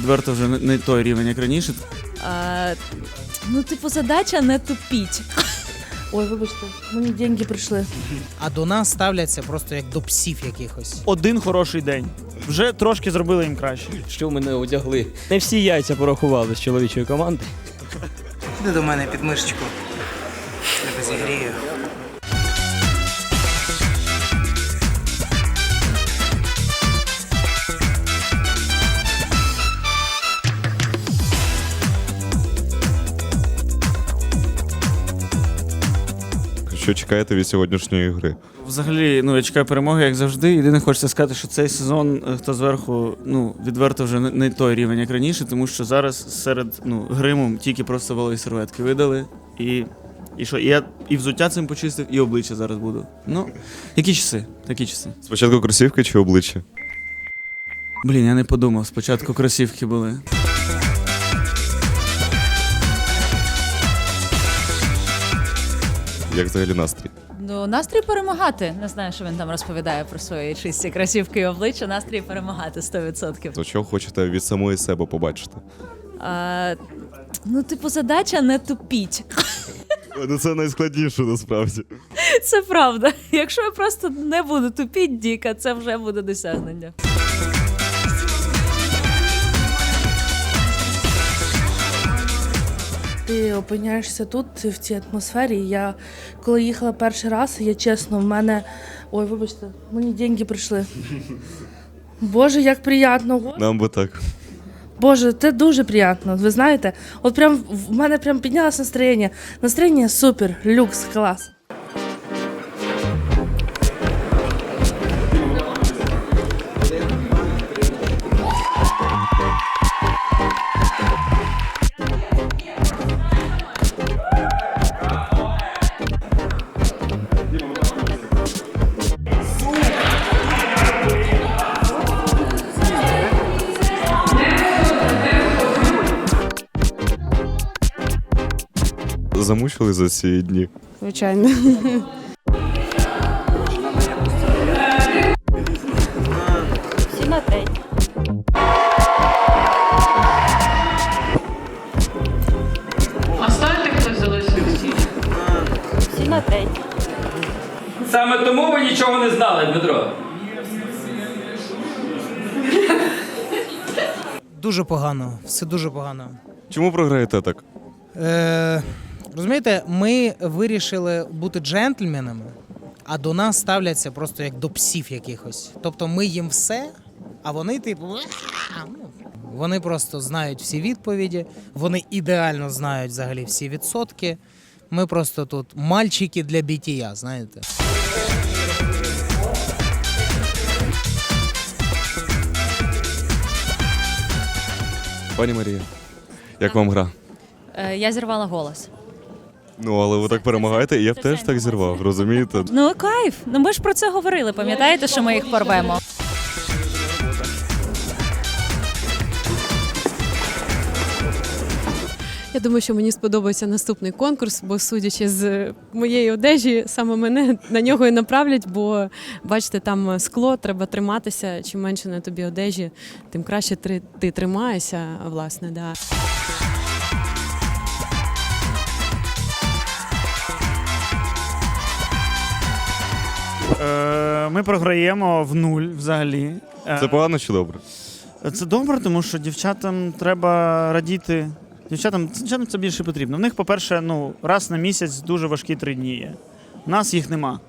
відверто вже не- той рівень, як раніше. А, ну, типу, задача не тупіть. Ой, вибачте, мені деньги прийшли. А до нас ставляться просто як до псів якихось. Один хороший день. Вже трошки зробили їм краще. що мене одягли. Не всі яйця порахували з чоловічої команди. Іди до мене під мишечку. Тебе зігрію. Що чекаєте від сьогоднішньої гри? Взагалі, ну я чекаю перемоги, як завжди. Єдине хочеться сказати, що цей сезон е, хто зверху, ну відверто вже не, той рівень, як раніше, тому що зараз серед ну гриму тільки просто вали серветки видали. І, і що? І я і взуття цим почистив, і обличчя зараз буду. Ну, які часи? Такі часи. Спочатку кросівки чи обличчя? Блін, я не подумав. Спочатку кросівки були. Як взагалі настрій? Ну, настрій перемагати. Не знаю, що він там розповідає про свої чисті красівки і обличчя. Настрій перемагати 100%. То що хочете від самої себе побачити? А, ну, типу, задача не тупіть. Ну це найскладніше насправді. Це правда. Якщо я просто не буду тупіть, Діка, це вже буде досягнення. Ти опиняєшся тут, в цій атмосфері. Я коли їхала перший раз, я чесно, в мене. Ой, вибачте, мені деньги прийшли. Боже, як приємно. Нам би так. Боже, це дуже приємно. Ви знаєте, от прям в мене прям піднялось настроєння. Настроєння супер, люкс, клас. Замучили за ці дні. Звичайно. Всі на залишився? Всі третій. Саме тому ви нічого не знали, Дмитро. Дуже погано, все дуже погано. Чому програєте так? Е, розумієте, ми вирішили бути джентльменами, а до нас ставляться просто як до псів якихось. Тобто ми їм все, а вони, типу, ну, вони просто знають всі відповіді, вони ідеально знають взагалі всі відсотки. Ми просто тут мальчики для бітія, знаєте. Пані Марія, як вам гра? Е, я зірвала голос. Ну, але ви так перемагаєте, і я б теж так зірвав, розумієте? Ну, кайф. Ну ми ж про це говорили. Пам'ятаєте, що ми їх порвемо? Я думаю, що мені сподобається наступний конкурс, бо судячи з моєї одежі, саме мене на нього і направлять, бо бачите, там скло, треба триматися. Чим менше на тобі одежі, тим краще ти, ти тримаєшся, власне, да. Е, ми програємо в нуль взагалі. Е, Це погано чи добре? Це добре, тому що дівчатам треба радіти. Дівчатам, дівчатам це більше потрібно. В них, по-перше, ну, раз на місяць дуже важкі три дні є. У нас їх нема.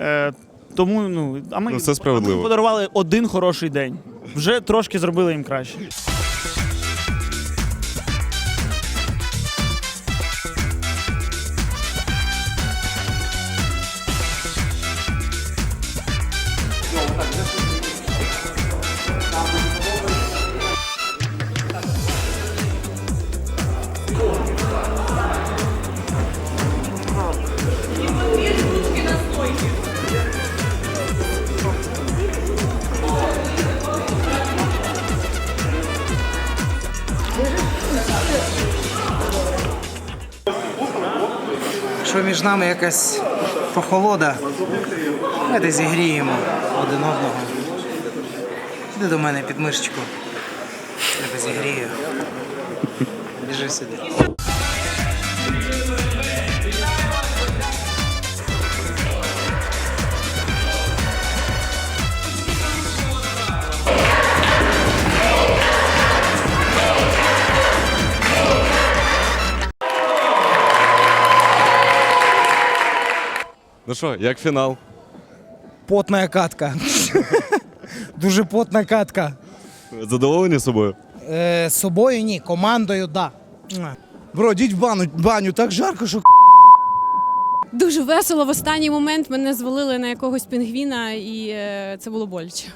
Е, тому, ну, а ми, Ну, це а справедливо. ми подарували один хороший день. Вже трошки зробили їм краще. Нами якась прохолода, давайте зігріємо один одного. Іди до мене під мишечку. тебе зігрію. Біжи сюди. Ну що, як фінал? Потна катка. Дуже потна катка. Задоволені собою? Е, собою ні, командою да. Бро, діть в баню, баню, так жарко, що Дуже весело. В останній момент мене звалили на якогось пінгвіна, і е, це було боляче.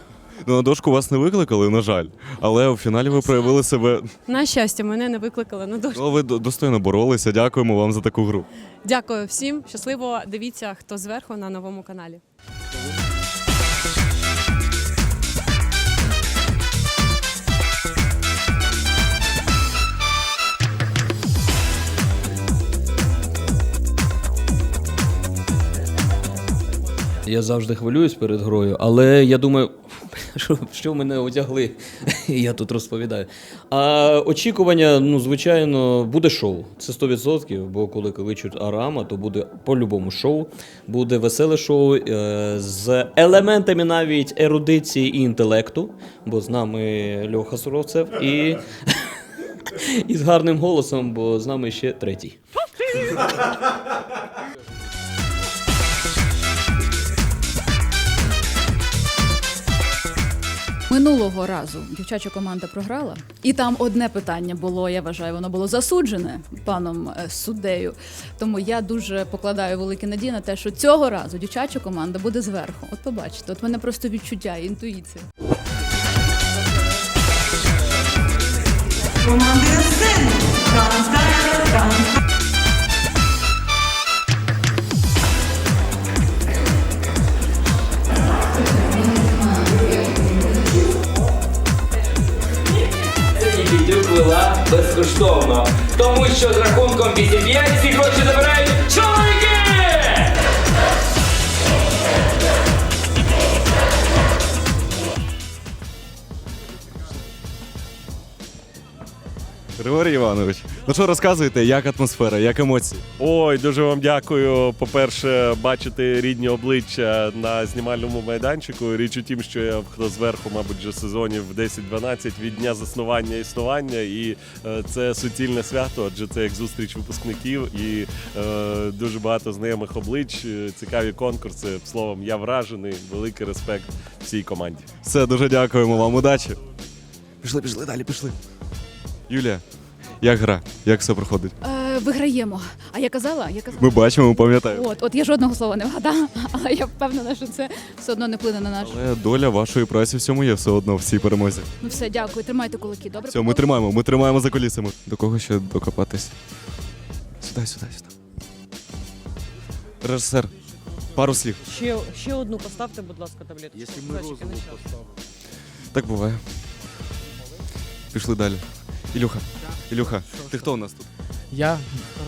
Ну, на дошку вас не викликали, на жаль. Але у фіналі ви проявили себе. На щастя, мене не викликали на дошку. Ну, ви до- достойно боролися. Дякуємо вам за таку гру. Дякую всім. Щасливо. Дивіться, хто зверху на новому каналі. Я завжди хвилююсь перед грою, але я думаю, що, що мене одягли, я тут розповідаю. А очікування, ну, звичайно, буде шоу. Це 100%, бо коли кличуть Арама, то буде по-любому шоу. Буде веселе шоу е, з елементами навіть ерудиції і інтелекту, бо з нами Льоха Суровцев і, і з гарним голосом, бо з нами ще третій. Минулого разу дівчача команда програла, і там одне питання було. Я вважаю, воно було засуджене паном е, суддею. Тому я дуже покладаю великі надії на те, що цього разу дівчача команда буде зверху. От побачите, от мене просто відчуття, інтуїція. Дідюк вела безкоштовно, тому що з рахунком 8-5 ці гроші забирають чоловіки! Григорій Іванович, ну що розказуєте, як атмосфера, як емоції? Ой, дуже вам дякую. По-перше, бачити рідні обличчя на знімальному майданчику. Річ у тім, що я хто зверху, мабуть, вже сезонів 10-12 від дня заснування існування, і е, це суцільне свято, адже це як зустріч випускників і е, дуже багато знайомих облич, е, цікаві конкурси. Словом, я вражений. Великий респект всій команді. Все, дуже дякуємо вам, удачі. Пішли, пішли далі, пішли. Юлія, як гра? Як все проходить? Е, виграємо. А я казала, я казала. Ми бачимо, ми пам'ятаємо. От, от я жодного слова не вгадала, але я впевнена, що це все одно не вплине на наш. Але доля вашої праці в цьому є все одно в цій перемозі. Ну все, дякую. Тримайте кулаки. Добре. Все, ми тримаємо, ми тримаємо за колісами. До кого ще докопатись? Сюди, сюди, сюди. Режисер, пару слів. Ще, ще одну поставте, будь ласка, таблетку. Якщо ми Так буває. Пішли далі. Ілюха, Ілюха, ти хто у нас тут? Я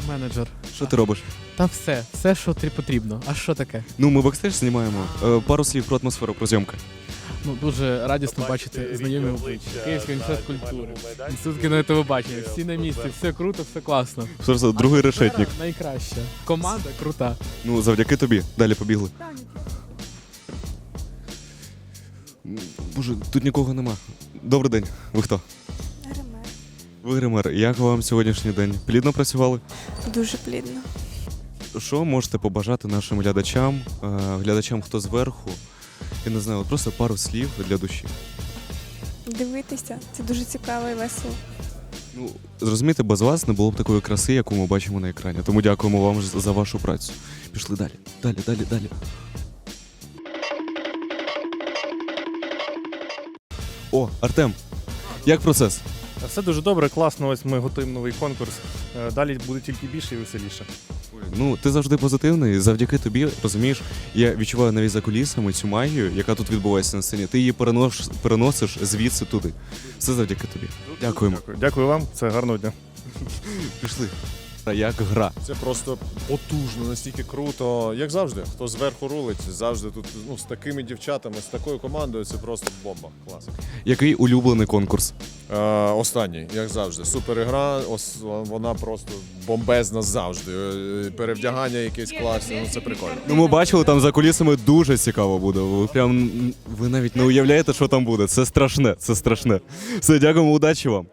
менеджер. Що ти робиш? Та все, все, що тобі потрібно. А що таке? Ну, ми бекстейдж знімаємо. Е, пару слів про атмосферу, про зйомки. Ну дуже радісно бачити знайомі обличчя. Київський інститут культури, інститут кіно і. Всі на місці, все круто, все класно. Що ж за другий решетник? Найкраща. Команда крута. Ну, завдяки тобі. Далі побігли. Боже, тут нікого нема. Добрий день. Ви хто? Гример. Як вам сьогоднішній день? Плідно працювали? Дуже плідно. Що можете побажати нашим глядачам, е, глядачам, хто зверху? Я не знаю, от просто пару слів для душі. Дивитися, це дуже цікаво і весело. Ну, зрозумієте, без вас не було б такої краси, яку ми бачимо на екрані. Тому дякуємо вам за вашу працю. Пішли далі. Далі, далі, далі. О, Артем, як процес? Все дуже добре, класно. Ось ми готуємо новий конкурс. Е, Далі буде тільки більше і веселіше. Ну, ти завжди позитивний. Завдяки тобі, розумієш, я відчуваю навіть за кулісами цю магію, яка тут відбувається на сцені. Ти її перенош переносиш звідси туди. Все завдяки тобі. Дякуємо. Дякую. Дякую вам, це гарного дня. Пішли. Як гра. Це просто потужно, настільки круто. Як завжди, хто зверху рулить, завжди тут ну, з такими дівчатами, з такою командою, це просто бомба. Клас. Який улюблений конкурс? Е, останній, як завжди. Супер ігра, ос- вона просто бомбезна завжди. Е, Перевдягання якесь класне, ну це прикольно. Ну, ми бачили, там за кулісами дуже цікаво буде. Ви прям ви навіть не уявляєте, що там буде. Це страшне, це страшне. Все, дякуємо, удачі вам.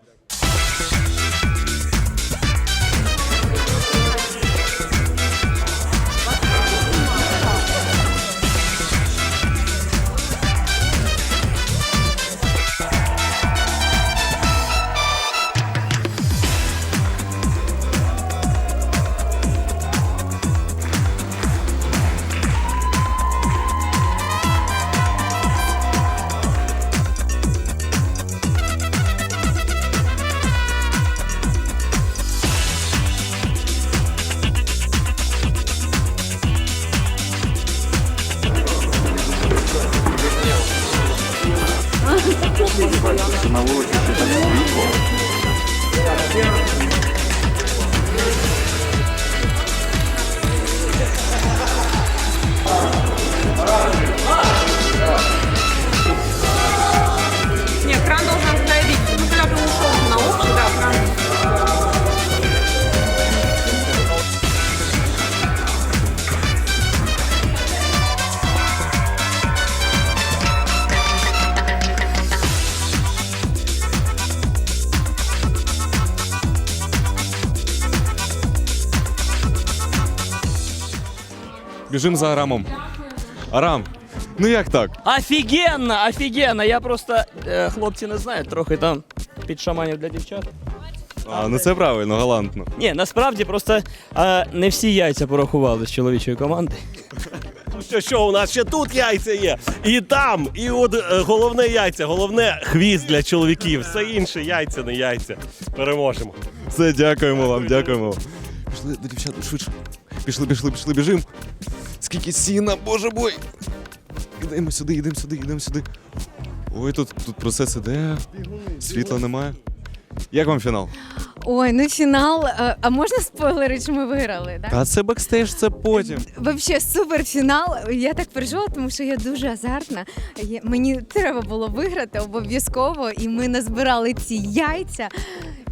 Біжим за Арамом. Арам, ну як так? Офігенно, офігенно! Я просто, е, хлопці не знають, трохи там під шаманів для дівчат. А, ну це правильно, галантно. Ні, насправді просто е, не всі яйця порахували з чоловічої команди. Ну що, що, у нас ще тут яйця є, і там, і от е, головне яйця, головне хвіст для чоловіків. Все інше яйця, не яйця. Переможемо. Все, дякуємо вам, дякуємо вам. Пішли до дівчат швидше. Пішли, пішли, пішли, біжим. Скільки сіна, боже мой. Ідемо сюди, йдемо сюди, йдемо сюди. Ой, тут, тут процес іде. Світла немає. Як вам фінал? Ой, ну фінал. А, а можна спойлери, чи ми виграли? Да? Та це бекстейдж, це потім. Вообще супер фінал. Я так переживала, тому що я дуже азартна. Я- Мені треба було виграти обов'язково, і ми назбирали ці яйця.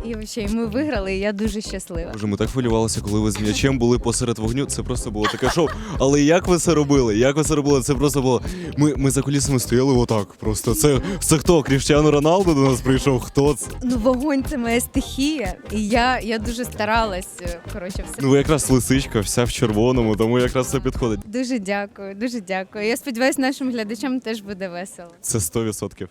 І взагалі ми виграли, і я дуже щаслива. Боже, ми так хвилювалися, коли ви з м'ячем були посеред вогню. Це просто було таке шоу. Але як ви це робили? Як ви це робили? Це просто було. Ми, ми за кулісами стояли отак. Просто це, це хто? Кріштіану Роналду до нас прийшов? Хто це? Ну, вогонь це моя стихія, і я, я дуже старалась. е, Коротше, все. Ну, ви якраз лисичка, вся в червоному, тому якраз це підходить. Дуже дякую, дуже дякую. Я сподіваюся, нашим глядачам теж буде весело. Це 100%.